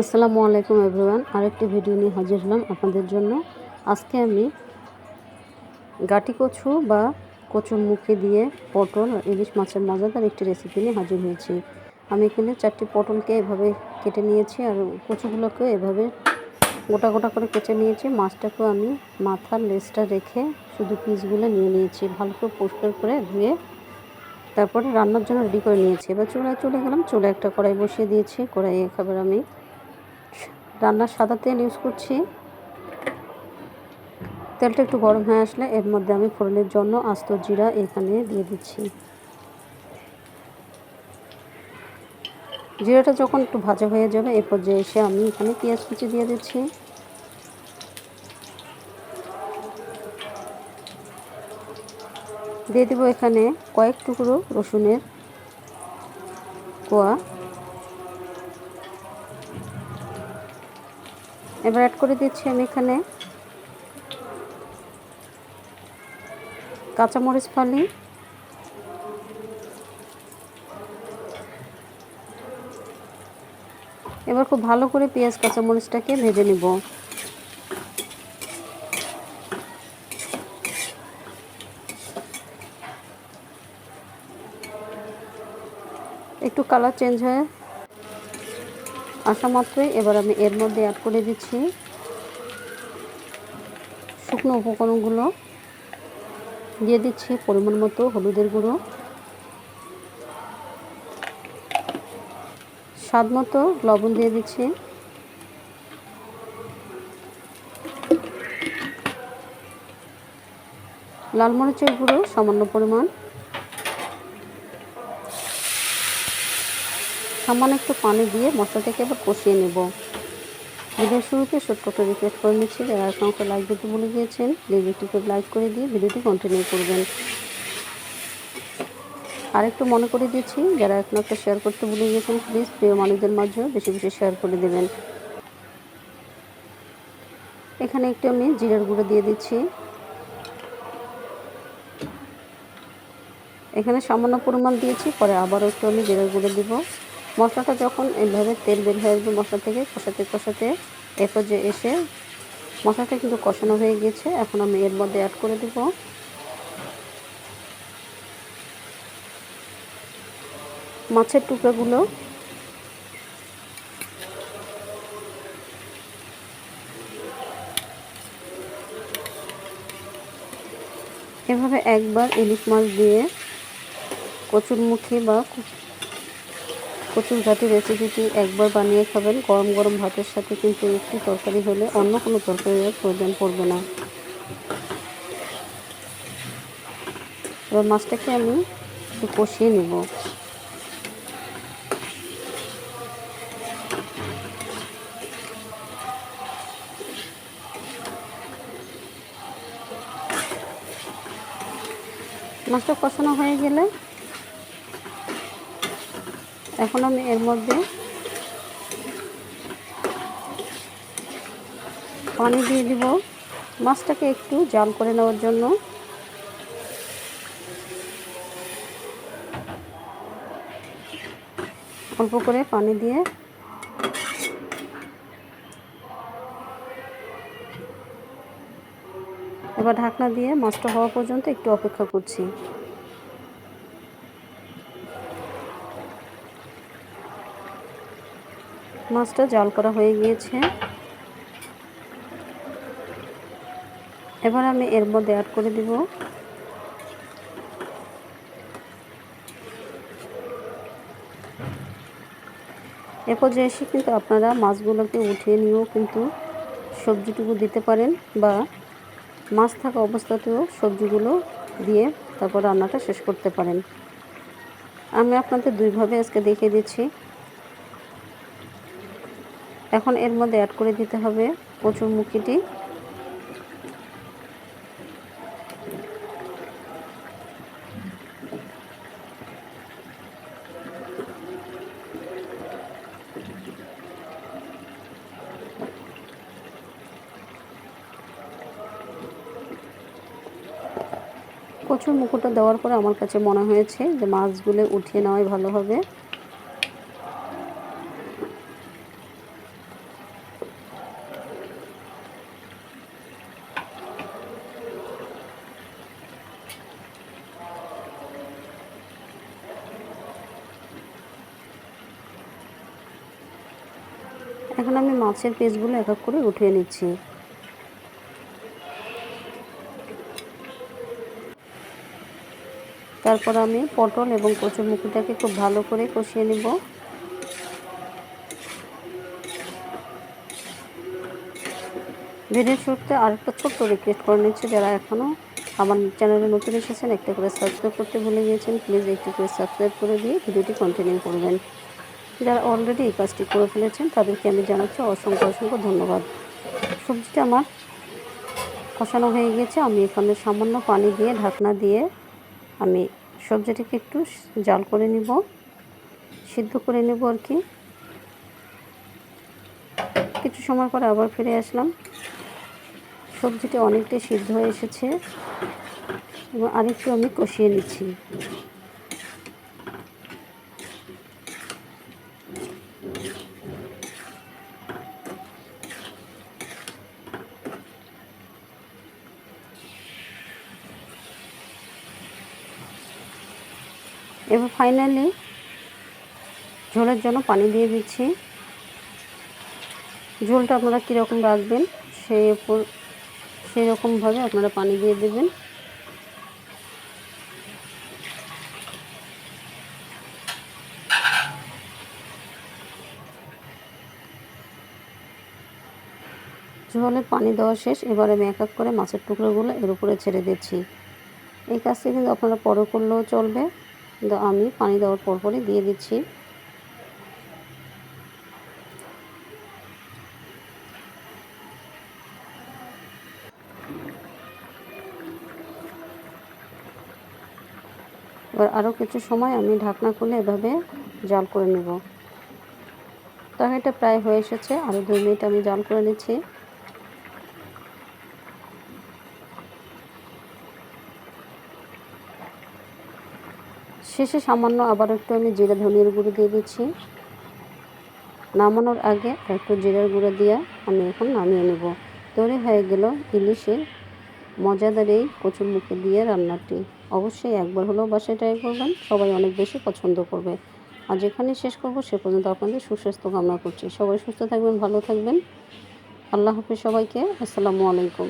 আসসালামু আলাইকুম এভরিওয়ান। আরেকটি ভিডিও নিয়ে হাজির হলাম আপনাদের জন্য। আজকে আমি গাটি কচু বা কচুর মুখে দিয়ে পটল ইলিশ মাছের মজাদার একটি রেসিপি নিয়ে হাজির হয়েছি। আমি এখানে চারটি পটলকে এভাবে কেটে নিয়েছি আর কচুগুলোকে এভাবে গোটা গোটা করে কেটে নিয়েছি। মাছটাকেও আমি মাথার লেজটা রেখে শুধু পিসগুলো নিয়ে নিয়েছি। ভালো করে পরিষ্কার করে ধুয়ে তারপরে রান্নার জন্য রেডি করে নিয়েছি। এবার চুলায় চলে গেলাম। চুলে একটা কড়াই বসিয়ে দিয়েছি। কড়াইয়ে খাবার আমি রান্নার সাদা তেল ইউজ করছি। তেলটা একটু গরম হয়ে আসলে এর মধ্যে আমি ফোড়নের জন্য আস্ত জিরা এখানে দিয়ে দিচ্ছি। জিরাটা যখন একটু ভাজা হয়ে যাবে, এ পর্যায়ে এসে আমি এখানে পেঁয়াজ কুচি দিয়ে দিচ্ছি। দিয়ে দেবো এখানে কয়েক টুকরো রসুনের কোয়া। এবার অ্যাড করে দিচ্ছি আমি এখানে কাঁচামরিচ ফালি। এবার খুব ভালো করে পেঁয়াজ, কাঁচামরিচটাকে ভেজে নিব। একটু কালার চেঞ্জ হয়ে আসা মাত্রই, এবার আমি এর মধ্যে অ্যাড করে দিচ্ছি শুকনো উপকরণগুলো। দিয়ে দিচ্ছি পরিমাণ মতো হলুদের গুঁড়ো। স্বাদ মতো লবণ দিয়ে দিচ্ছি। লাল মরিচের গুঁড়ো সামান্য পরিমাণ। সামান্য একটু পানি দিয়ে মশলাটাকে এবার কষিয়ে নেব। ভিডিওর শুরুতে ছোট্ট একটা রিকোয়েস্ট করে নিচ্ছি, যারা আমাকে লাইক দিতে ভুলে গিয়েছেন একটু লাইক করে দিয়ে ভিডিওটি কন্টিনিউ করবেন। আরেকটু মনে করে দিচ্ছি, যারা এখন একটা শেয়ার করতে ভুলে গিয়েছেন প্লিজ প্রিয় মানুষদের মাঝেও বেশি বেশি শেয়ার করে দেবেন। এখানে একটু আমি জিরার গুঁড়ো দিয়ে দিচ্ছি। এখানে সামান্য পরিমাণ দিয়েছি, পরে আবারও একটু আমি জিরার গুঁড়ো দিব। মশলাটা যখন এইভাবে তেল বের হয়ে আসবে মশলা থেকে, কষাতে কষাতে এ পর্যায়ে এসে মশলাটা কিন্তু কষানো হয়ে গিয়েছে এখন আমি এর মধ্যে অ্যাড করে দেব। মাছের টুকরোগুলো। এভাবে একবার ইলিশ মাছ দিয়ে কচুরমুখী বা কচুর ঘাটি রেসিপিটি একবার বানিয়ে খাবেন। গরম গরম ভাতের সাথে কিন্তু একটি তরকারি হলে অন্য কোনো তরকারির প্রয়োজন পড়বে না। এবার মাছটাকে আমি একটু কষিয়ে নেব। মাছটা কষানো হয়ে গেলে এখন আমি এর মধ্যে পানি দিয়ে দিব। মাছটাকে একটু জাল করে নেওয়ার জন্য। অল্প করে পানি দিয়ে এবার ঢাকনা দিয়ে মাছটা হওয়া পর্যন্ত একটু অপেক্ষা করছি। মাছটা জাল করা হয়ে গিয়েছে। এবার আমি এর মধ্যে অ্যাড করে দিব। এরপর যে এসে কিন্তু আপনারা মাছগুলোকে উঠিয়ে নিয়েও কিন্তু সবজিটুকু দিতে পারেন বা মাছ থাকা অবস্থাতেও সবজিগুলো দিয়ে তারপর রান্নাটা শেষ করতে পারেন। আমি আপনাদের দুইভাবে আজকে দেখিয়ে দিচ্ছি। এখন এর মধ্যে অ্যাড করে দিতে হবে কচুর মুখিটি। কচুর মুকুটা দেওয়ার পরে আমার কাছে মনে হয়েছে যে মাছগুলো উঠিয়ে নেওয়াই ভালো হবে। এখন আমি মাছের পিসগুলো এক এক করে উঠিয়ে নিচ্ছি। তারপর আমি পটল এবং কচুরমুখিটাকে খুব ভালো করে কষিয়ে নেব। ভিডিও শুরুতে আরেকটা ছোট্ট রিকোয়েস্ট করে নিচ্ছি, যারা এখনও আমার চ্যানেলে নতুন এসেছেন, একটা করে সাবস্ক্রাইব করতে ভুলে গিয়েছেন প্লিজ একটু করে সাবস্ক্রাইব করে দিয়ে ভিডিওটি কন্টিনিউ করবেন। যারা অলরেডি এই কাজটি করে ফেলেছেন, তাদেরকে আমি জানাচ্ছি অসংখ্য অসংখ্য ধন্যবাদ। সবজিটা আমার কষানো হয়ে গিয়েছে। আমি এখানে সামান্য পানি দিয়ে ঢাকনা দিয়ে আমি সবজিটিকে একটু জাল করে নিব, সিদ্ধ করে নেব আর কি। কিছু সময় পরে আবার ফিরে আসলাম। সবজিটা অনেকটাই সিদ্ধ হয়ে এসেছে। এবং আরেকটু আমি কষিয়ে নিচ্ছি। এবার ফাইনালি ঝোলের জন্য পানি দিয়ে দিচ্ছি। ঝোলটা আপনারা কীরকম রাখবেন, সেই উপর সেই রকমভাবে আপনারা পানি দিয়ে দেবেন। ঝোলে পানি দেওয়া শেষ, এবার আমি এক এক করে মাছের টুকরোগুলো এর উপরে ছেড়ে দিচ্ছি। এই কাজটি কিন্তু আপনারা পরে করলেও চলবে। আমি পানি দেওয়ার পরপরই দিয়ে দিচ্ছি। এবার আরও কিছু সময় আমি ঢাকনা খুলে এভাবে জাল করে নেব। তরকারিটা প্রায় হয়ে এসেছে। আরও দুই মিনিট আমি জাল করে নিচ্ছি। শেষে সামান্য আবার একটু আমি জিরা ধনিয়ার গুঁড়ো দিয়ে দিচ্ছি। নামানোর আগে একটু জিরার গুঁড়ো দিয়ে আমি এখন নামিয়ে নেব। তৈরি হয়ে গেল ইলিশের মজাদার এই কচুর মুখে দিয়ে রান্নাটি। অবশ্যই একবার হলেও বাসায় ট্রাই করবেন, সবাই অনেক বেশি পছন্দ করবে। আর যেখানে শেষ করব সে পর্যন্ত আপনাদের সুস্বাস্থ্য কামনা করছি। সবাই সুস্থ থাকবেন, ভালো থাকবেন। আল্লাহ হাফিজ সবাইকে, আসসালামু আলাইকুম।